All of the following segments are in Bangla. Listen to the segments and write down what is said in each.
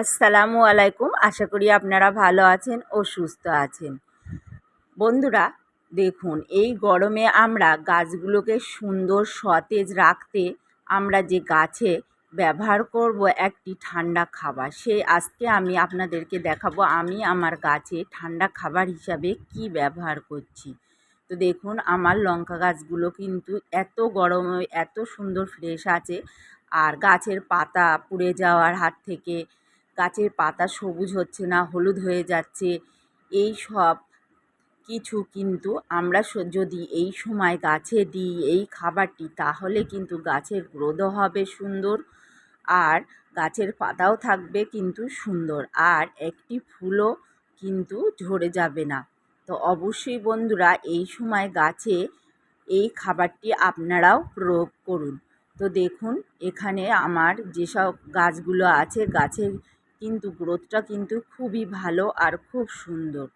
আসসালামু আলাইকুম। আশা করি আপনারা ভালো আছেন ও সুস্থ আছেন। বন্ধুরা, দেখুন, এই গরমে আমরা গাছগুলোকে সুন্দর সতেজ রাখতে আমরা যে গাছে ব্যবহার করব একটি ঠান্ডা খাবার সেই আজকে আমি আপনাদেরকে দেখাবো আমি আমার গাছে ঠান্ডা খাবার হিসাবে কি ব্যবহার করছি। তো দেখুন, আমার লঙ্কা গাছগুলো কিন্তু এত গরমে, এত সুন্দর ফ্রেশ আছে। আর গাছের পাতা পুড়ে যাওয়ার হাত থেকে গাছের পাতা সবুজ হচ্ছে না, হলুদ হয়ে যাচ্ছে, এই সব কিছু কিন্তু আমরা যদি এই সময় গাছে দিই এই খাবারটি, তাহলে কিন্তু গাছের গ্রোথও হবে সুন্দর আর গাছের পাতাও থাকবে কিন্তু সুন্দর আর একটি ফুলও কিন্তু ঝরে যাবে না। তো অবশ্যই বন্ধুরা, এই সময় গাছে এই খাবারটি আপনারাও প্রয়োগ করুন। তো দেখুন, এখানে আমার যেসব গাছগুলো আছে, গাছের কিন্তু গ্রোথটা কিন্তু খুবই ভালো আর খুব সুন্দর।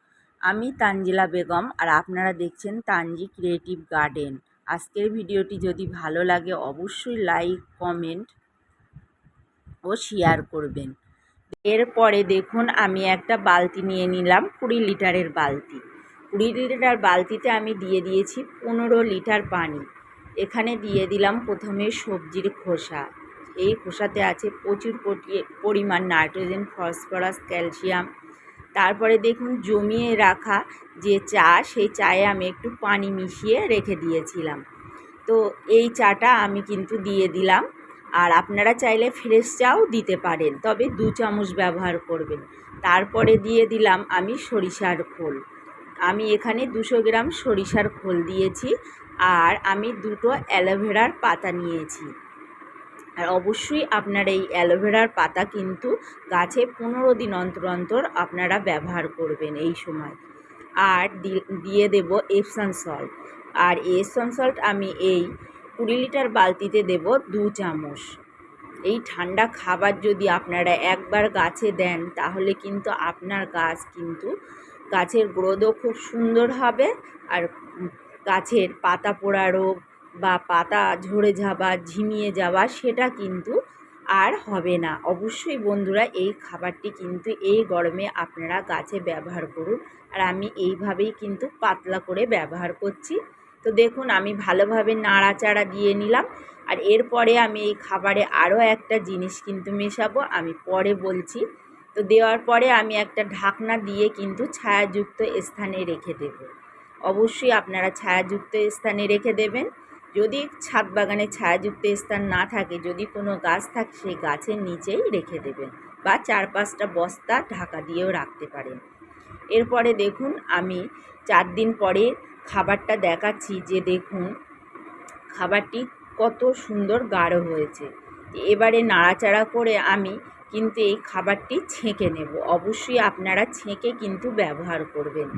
আমি তানজিলা বেগম আর আপনারা দেখছেন তানজি ক্রিয়েটিভ গার্ডেন আজকের ভিডিওটি যদি ভালো লাগে অবশ্যই লাইক কমেন্ট ও শেয়ার করবেন। এরপরে দেখুন আমি একটা বালতি নিয়ে নিলাম কুড়ি লিটারের বালতি। কুড়ি লিটার বালতিতে আমি দিয়ে দিয়েছি পনেরো লিটার পানি। এখানে দিয়ে দিলাম প্রথমে সবজির খোসা। এই খোসাতে আছে প্রচুর পরিমাণ নাইট্রোজেন, ফসফরাস, ক্যালসিয়াম। তারপরে দেখুন জমিয়ে রাখা যে চা, সেই চায়ে আমি একটু পানি মিশিয়ে রেখে দিয়েছিলাম। তো এই চাটা আমি কিন্তু দিয়ে দিলাম। আর আপনারা চাইলে ফ্রেশ চাও দিতে পারেন, তবে দু চামচ ব্যবহার করবেন। তারপরে দিয়ে দিলাম আমি সরিষার খোল। আমি এখানে দুশো গ্রাম সরিষার খোল দিয়েছি। আর আমি দুটো অ্যালোভেরার পাতা নিয়েছি। আর অবশ্যই আপনার এই অ্যালোভেরার পাতা কিন্তু গাছে পনেরো দিন অন্তর অন্তর আপনারা ব্যবহার করবেন এই সময়। আর দিয়ে দেব এপসান সল্ট আর এপসান সল্ট আমি এই কুড়ি লিটার বালতিতে দেব দু চামচ। এই ঠান্ডা খাবার যদি আপনারা একবার গাছে দেন, তাহলে কিন্তু আপনার গাছ কিন্তু গাছের গ্রোথও খুব সুন্দর হবে আর গাছের পাতা পোড়া রোগ বা পাতা ঝরে যাওয়া, ঝিমিয়ে যাওয়া সেটা কিন্তু আর হবে না। অবশ্যই বন্ধুরা এই খাবারটি কিন্তু এই গরমে আপনারা গাছে ব্যবহার করুন। আর আমি এইভাবেই কিন্তু পাতলা করে ব্যবহার করছি। তো দেখুন, আমি ভালোভাবে নাড়াচাড়া দিয়ে নিলাম। আর এরপরে আমি এই খাবারে আরও একটা জিনিস কিন্তু মেশাবো, আমি পরে বলছি। তো দেওয়ার পরে আমি একটা ঢাকনা দিয়ে কিন্তু ছায়াযুক্ত স্থানে রেখে দেব। অবশ্যই আপনারা ছায়াযুক্ত স্থানে রেখে দেবেন। যদি ছাদ বাগানে ছায়াযুক্ত স্থান না থাকে, যদি কোনো গাছ থাকে, সেই গাছের নিচেই রেখে দেবেন বা চার পাঁচটা বস্তা ঢাকা দিয়েও রাখতে পারেন। এরপরে দেখুন, আমি চার দিন পরে খাবারটা দেখাচ্ছি যে দেখুন, খাবারটি কত সুন্দর গাঢ় হয়েছে। এবারে নাড়াচাড়া করে আমি কিন্তু এই খাবারটি ছেঁকে নেব। অবশ্যই আপনারা ছেঁকে কিন্তু ব্যবহার করবেন।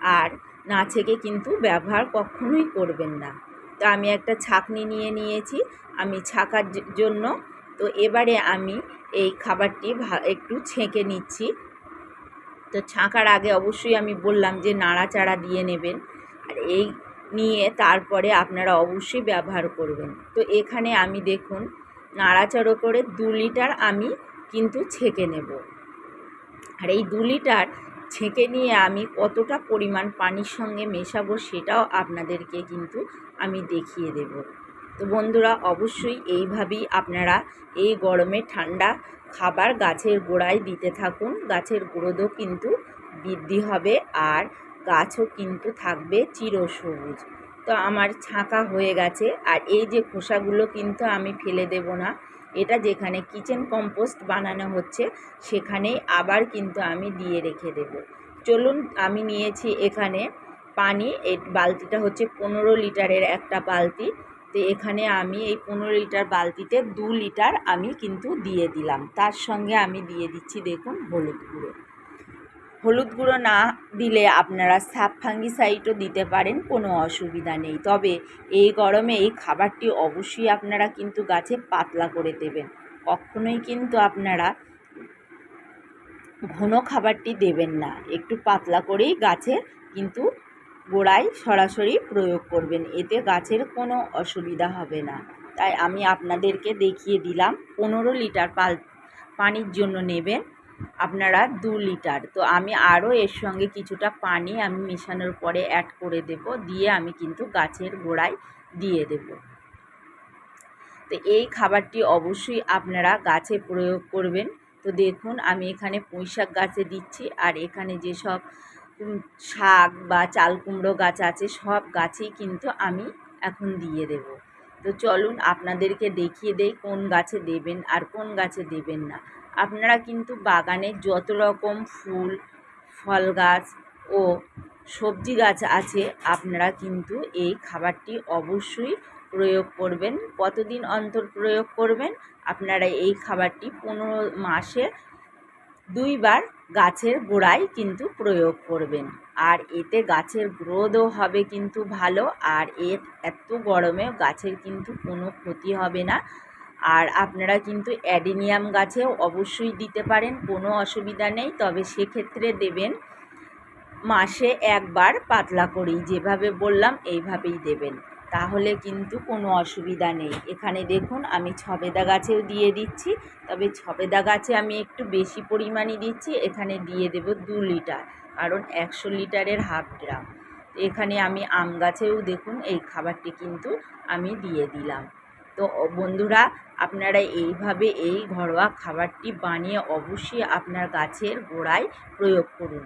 আর না ছেঁকে কিন্তু ব্যবহার কখনোই করবেন না। তো আমি একটা ছাঁকনি নিয়ে নিয়েছি, আমি ছাকার জন্য। তো এবারে আমি এই খাবারটি একটু ছেঁকে নিচ্ছি। তো ছাঁকার আগে অবশ্যই আমি বললাম যে নাড়াচাড়া দিয়ে নেবেন। আর এই নিয়ে তারপরে আপনারা অবশ্যই ব্যবহার করবেন। তো এখানে আমি দেখুন, নাড়াচাড়ো করে দু লিটার আমি কিন্তু ছেঁকে নেব। আর এই দু লিটার ছেঁকে নিয়ে আমি কতটা পরিমাণ পানির সঙ্গে মেশাবো সেটাও আপনাদেরকে কিন্তু আমি দেখিয়ে দেব। তো বন্ধুরা, অবশ্যই এইভাবেই আপনারা এই গরমে ঠান্ডা খাবার গাছের গোড়ায় দিতে থাকুন। গাছের গ্রোথও কিন্তু বৃদ্ধি হবে আর গাছও কিন্তু থাকবে চিরসবুজ। তো আমার ছাঁকা হয়ে গেছে আর এই যে খোসাগুলো কিন্তু আমি ফেলে দেব না, এটা যেখানে কিচেন কম্পোস্ট বানানো হচ্ছে সেখানেই আবার কিন্তু আমি দিয়ে রেখে দেব। চলুন, আমি নিয়েছি এখানে পানি, এই বালতিটা হচ্ছে পনেরো লিটারের একটা বালতি। তো এখানে আমি এই পনেরো লিটার বালতিতে দু লিটার আমি কিন্তু দিয়ে দিলাম। তার সঙ্গে আমি দিয়ে দিচ্ছি দেখুন হলুদ গুঁড়ো। হলুদ গুঁড়ো না দিলে আপনারা সাপ ফাঙ্গিসাইডও দিতে পারেন, কোনো অসুবিধা নেই। তবে এই গরমে এই খাবারটি অবশ্যই আপনারা কিন্তু গাছে পাতলা করে দেবেন। কখনোই কিন্তু আপনারা ঘন খাবারটি দেবেন না। একটু পাতলা করেই গাছে কিন্তু গোড়ায় সরাসরি প্রয়োগ করবেন। এতে গাছের কোনো অসুবিধা হবে না। তাই আমি আপনাদেরকে দেখিয়ে দিলাম, পনেরো লিটার পাল, পানির জন্য নেবেন আপনারা দু লিটার। তো আমি আরও এর সঙ্গে কিছুটা পানি আমি মেশানোর পরে অ্যাড করে দেব, দিয়ে আমি কিন্তু গাছের গোড়ায় দিয়ে দেব। তো এই খাবারটি অবশ্যই আপনারা গাছে প্রয়োগ করবেন। তো দেখুন, আমি এখানে পুঁইশাক গাছে দিচ্ছি, আর এখানে যেসব শাক বা চাল কুমড়ো গাছ আছে, সব গাছেই কিন্তু আমি এখন দিয়ে দেব। তো চলুন আপনাদেরকে দেখিয়ে দেই কোন গাছে দেবেন আর কোন গাছে দেবেন না। আপনারা কিন্তু বাগানে যত রকম ফুল, ফল গাছ ও সবজি গাছ আছে, আপনারা কিন্তু এই খাবারটি অবশ্যই প্রয়োগ করবেন। কতদিন অন্তর প্রয়োগ করবেন? আপনারা এই খাবারটি পনেরো মাসে দুইবার গাছের গোড়ায় কিন্তু প্রয়োগ করবেন। আর এতে গাছের গ্রোথও হবে কিন্তু ভালো, আর এর এত গরমে গাছের কিন্তু কোনো ক্ষতি হবে না। আর আপনারা কিন্তু অ্যাডিনিয়াম গাছেও অবশ্যই দিতে পারেন, কোনো অসুবিধা নেই। তবে সেক্ষেত্রে দেবেন মাসে একবার পাতলা করেই, যেভাবে বললাম এইভাবেই দেবেন। তাহলে কিন্তু কোনো অসুবিধা নেই। এখানে দেখুন, আমি ছবেদা গাছেও দিয়ে দিচ্ছি, তবে ছবেদা গাছে আমি একটু বেশি পরিমাণে দিচ্ছি, এখানে দিয়ে দেব দু লিটার, কারণ একশো লিটারের হাফ ড্রাম এখানে আমি আম গাছেও দেখুন, এই খাবারটি কিন্তু আমি দিয়ে দিলাম। তো বন্ধুরা, আপনারা এইভাবে এই ঘরোয়া খাবারটি বানিয়ে অবশ্যই আপনার গাছের গোড়ায় প্রয়োগ করুন।